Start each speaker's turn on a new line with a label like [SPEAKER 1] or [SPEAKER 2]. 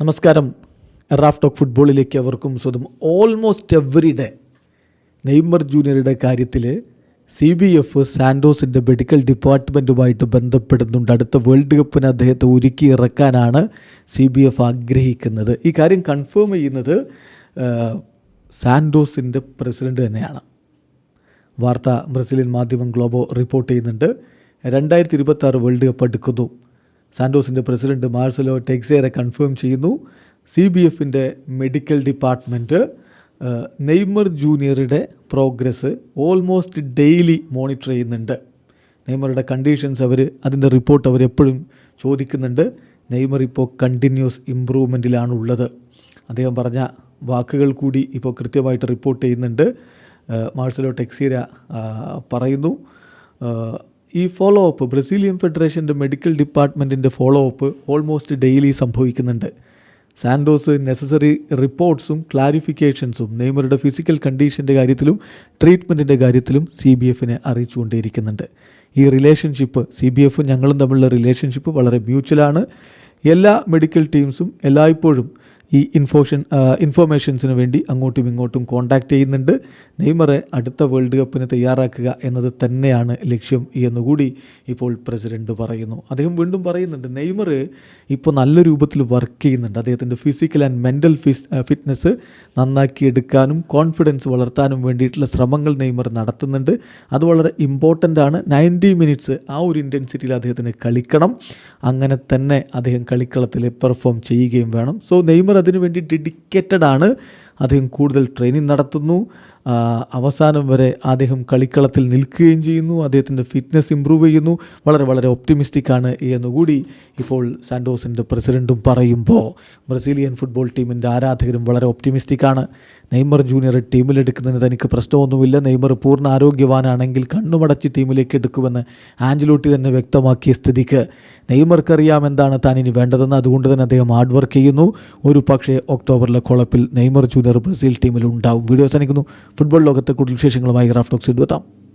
[SPEAKER 1] നമസ്കാരം. Raf talk ഫുട്ബോളിലേക്ക് അവർക്കും സ്വന്തം ഓൾമോസ്റ്റ് എവറി ഡേ നെയ്മർ ജൂനിയറുടെ കാര്യത്തിൽ സി ബി എഫ് സാൻഡോസിന്റെ മെഡിക്കൽ ഡിപ്പാർട്ട്മെന്റുമായിട്ട് ബന്ധപ്പെടുന്നുണ്ട്. അടുത്ത വേൾഡ് കപ്പിന് അദ്ദേഹത്തെ ഒരുക്കി ഇറക്കാനാണ് സി ബി എഫ് ആഗ്രഹിക്കുന്നത്. ഈ കാര്യം കൺഫേം ചെയ്യുന്നത് സാൻഡോസിന്റെ പ്രസിഡന്റ് തന്നെയാണ്. വാർത്ത ബ്രസീലിയൻ മാധ്യമം ഗ്ലോബോ റിപ്പോർട്ട് ചെയ്യുന്നുണ്ട്. രണ്ടായിരത്തി ഇരുപത്തി വേൾഡ് കപ്പ് അടുക്കുന്നു. സാൻഡോസിന്റെ പ്രസിഡന്റ് മാർസലോ ടെക്സേറെ കൺഫേം ചെയ്യുന്നു. സി ബി എഫിന്റെ മെഡിക്കൽ ഡിപ്പാർട്ട്മെന്റ് നെയ്മർ ജൂനിയറുടെ പ്രോഗ്രസ് ഓൾമോസ്റ്റ് ഡെയിലി മോണിറ്റർ ചെയ്യുന്നുണ്ട്. നെയ്മറുടെ കണ്ടീഷൻസ് അവർ അതിന്റെ റിപ്പോർട്ട് അവർ എപ്പോഴും ചോദിക്കുന്നുണ്ട്. നെയ്മർ ഇപ്പോൾ കണ്ടിന്യൂസ് ഇമ്പ്രൂവ്മെന്റിലാണ് ഉള്ളത് അദ്ദേഹം പറഞ്ഞ വാക്കുകൾ കൂടി ഇപ്പോൾ കൃത്യമായിട്ട് റിപ്പോർട്ട് ചെയ്യുന്നുണ്ട്. മാർസലോ ടെക്സീര പറയുന്നു. ഈ ഫോളോ അപ്പ് ബ്രസീലിയൻ ഫെഡറേഷന്റെ മെഡിക്കൽ ഡിപ്പാർട്ട്മെന്റിന്റെ ഫോളോ അപ്പ് ഓൾമോസ്റ്റ് ഡെയിലി സംഭവിക്കുന്നുണ്ട്. സാൻഡോസ് നെസസറി റിപ്പോർട്ട്സും ക്ലാരിഫിക്കേഷൻസും നെയ്മറുടെ ഫിസിക്കൽ കണ്ടീഷന്റെ കാര്യത്തിലും ട്രീറ്റ്മെന്റിന്റെ കാര്യത്തിലും സി ബി എഫിനെ അറിയിച്ചുകൊണ്ടേയിരിക്കുന്നുണ്ട് ഈ റിലേഷൻഷിപ്പ് സി ബി എഫും ഞങ്ങളും തമ്മിലുള്ള റിലേഷൻഷിപ്പ് വളരെ മ്യൂച്വലാണ് എല്ലാ മെഡിക്കൽ ടീംസും എല്ലായ്പ്പോഴും ഈ ഇൻഫോഷൻ ഇൻഫോർമേഷൻസിന് വേണ്ടി അങ്ങോട്ടും ഇങ്ങോട്ടും കോൺടാക്റ്റ് ചെയ്യുന്നുണ്ട്. നെയ്മറെ അടുത്ത വേൾഡ് കപ്പിന് തയ്യാറാക്കുക എന്നത് തന്നെയാണ് ലക്ഷ്യം എന്നുകൂടി ഇപ്പോൾ പ്രസിഡന്റ് പറയുന്നു. അദ്ദേഹം വീണ്ടും പറയുന്നുണ്ട് നെയ്മർ ഇപ്പോൾ നല്ല രൂപത്തിൽ വർക്ക് ചെയ്യുന്നുണ്ട്. അദ്ദേഹത്തിന്റെ ഫിസിക്കൽ ആൻഡ് മെന്റൽ ഫിസ് ഫിറ്റ്നസ് നന്നാക്കി എടുക്കാനും കോൺഫിഡൻസ് വളർത്താനും വേണ്ടിയിട്ടുള്ള ശ്രമങ്ങൾ നെയ്മർ നടത്തുന്നുണ്ട്. അത് വളരെ ഇമ്പോർട്ടന്റ് ആണ്. നയന്റി മിനിറ്റ്സ് ആ ഒരു ഇന്റൻസിറ്റിയിൽ അദ്ദേഹത്തിന് കളിക്കണം. അങ്ങനെ തന്നെ അദ്ദേഹം കളിക്കളത്തിൽ പെർഫോം ചെയ്യുകയും വേണം. സോ നെയ്മർ അതിനു വേണ്ടി ഡെഡിക്കേറ്റഡ് ആണ്. അദ്ദേഹം കൂടുതൽ ട്രെയിനിങ് നടത്തുന്നു. അവസാനം വരെ അദ്ദേഹം കളിക്കളത്തിൽ നിൽക്കുകയും ചെയ്യുന്നു. അദ്ദേഹത്തിന്റെ ഫിറ്റ്നസ് ഇമ്പ്രൂവ് ചെയ്യുന്നു. വളരെ വളരെ ഒപ്റ്റിമിസ്റ്റിക് ആണ് എന്നുകൂടി ഇപ്പോൾ സാൻഡോസിന്റെ പ്രസിഡന്റും പറയുമ്പോൾ ബ്രസീലിയൻ ഫുട്ബോൾ ടീമിന്റെ ആരാധകരും വളരെ ഒപ്റ്റിമിസ്റ്റിക് ആണ്. നെയ്മർ ജൂനിയർ ടീമിലെടുക്കുന്നതിന് തനിക്ക് പ്രശ്നമൊന്നുമില്ല. നെയ്മർ പൂർണ ആരോഗ്യവാനാണെങ്കിൽ കണ്ണുമടച്ച് ടീമിലേക്ക് എടുക്കുമെന്ന് ആഞ്ചലോട്ടി തന്നെ വ്യക്തമാക്കിയ സ്ഥിതിക്ക്. നെയ്മർക്കറിയാം എന്താണ് താൻ ഇനി വേണ്ടതെന്ന്. അതുകൊണ്ട് തന്നെ അദ്ദേഹം ഹാർഡ് വർക്ക് ചെയ്യുന്നു. ഒരു പക്ഷേ ഒക്ടോബറിലെ കുളപ്പിൽ നെയ്മർ ജൂനിയർ ബ്രസീൽ ടീമിൽ ഉണ്ടാവും വീഡിയോ അവസാനിക്കുന്നു. ഫുട്ബോൾ ലോകത്തെ കൂടുതൽ വിശേഷങ്ങളുമായി റാഫ്റ്റോക്സ് എത്താം